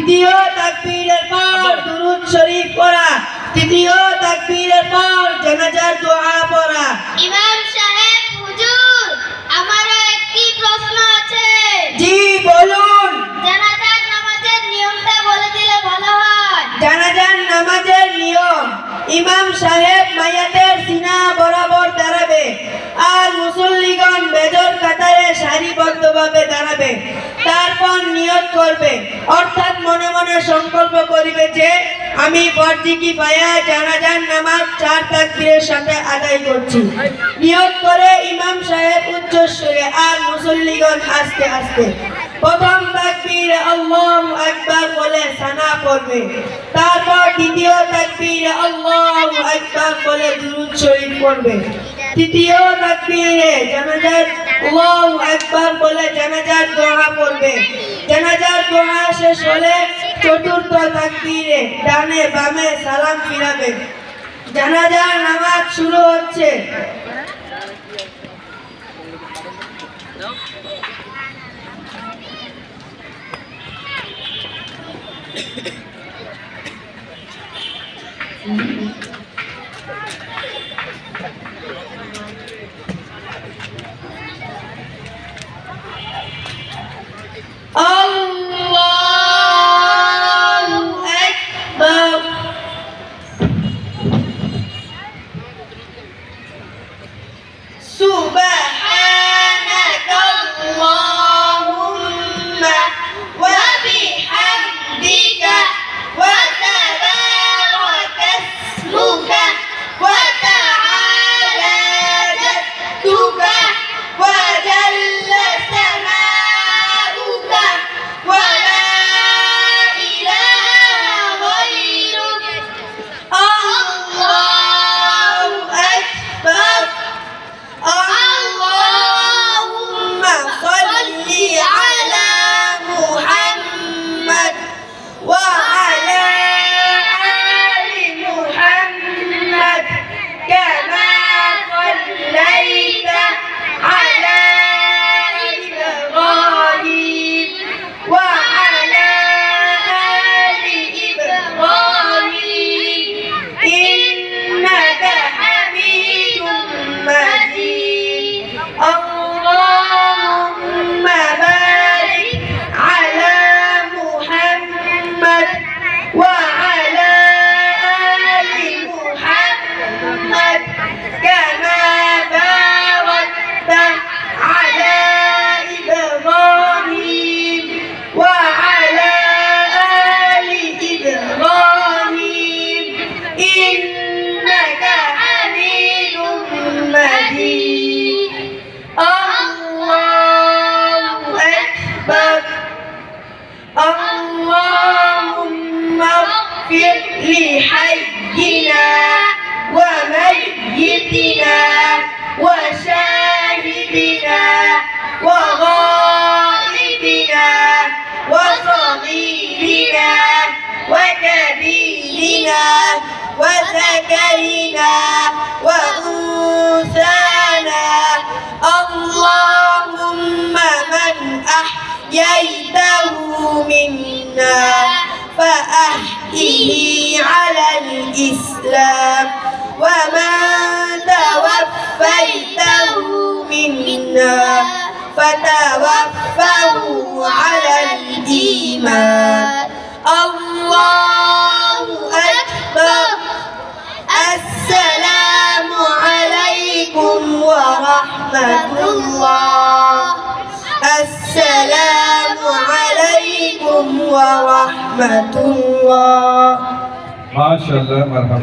দ্বিতীয় তাকবীরের পর দুরূদ শরীফ পড়া। তৃতীয় তাকবীরের পর জানাজার দোয়া পড়া। ইমাম সাহেব হুজুর আমারও একটি প্রশ্ন আছে। জি বলুন। জানাজার নামাজের নিয়মটা বলে দিলে ভালো হয়। জানাজার নামাজের নিয়ম। ইমাম সাহেব মায়াতের সিনা বরাবর দাঁড়াবে আর মুসল্লিগণ বেজর কাতারে সারিবদ্ধভাবে দাঁড়াবে। তারপর নিয়ত করবে। অর্থাৎ মনে সংকল্প করিবে যে, আমি ফরজি কি পায়া জানাজার নামাজ চার তাকবীরের সাথে আদায় করছি। নিয়ত করে ইমাম সাহেব উচ্চস্বরে আর মুসল্লিগণ আস্তে আস্তে প্রথম তাকবীর আল্লাহু আকবার বলে সানা পড়বে। তারপর দ্বিতীয় তাকবীর আল্লাহু আকবার বলে দুরূদ শরীফ পড়বে। তৃতীয় তাকবীরে জানাজার আল্লাহু আকবার বলে জানাজার দোয়া পড়বে। জানাজার দোয়া শেষ হলে চতুর্থ তাকবীরে ডানে বামে সালাম ফিরাবে। জানাজার নামাজ শুরু হচ্ছে। আল্লাহু اللهم اغفر لحينا وميتنا وشاهدنا وغائبنا وصغيرنا وكبيرنا وذكرنا وأنثانا منا فأحيه على الإسلام. ومن توفيته منا فتوفه على الإيمان. الله أكبر. السلام عليكم ورحمة الله. ورحمة الله ما شاء الله مرحبا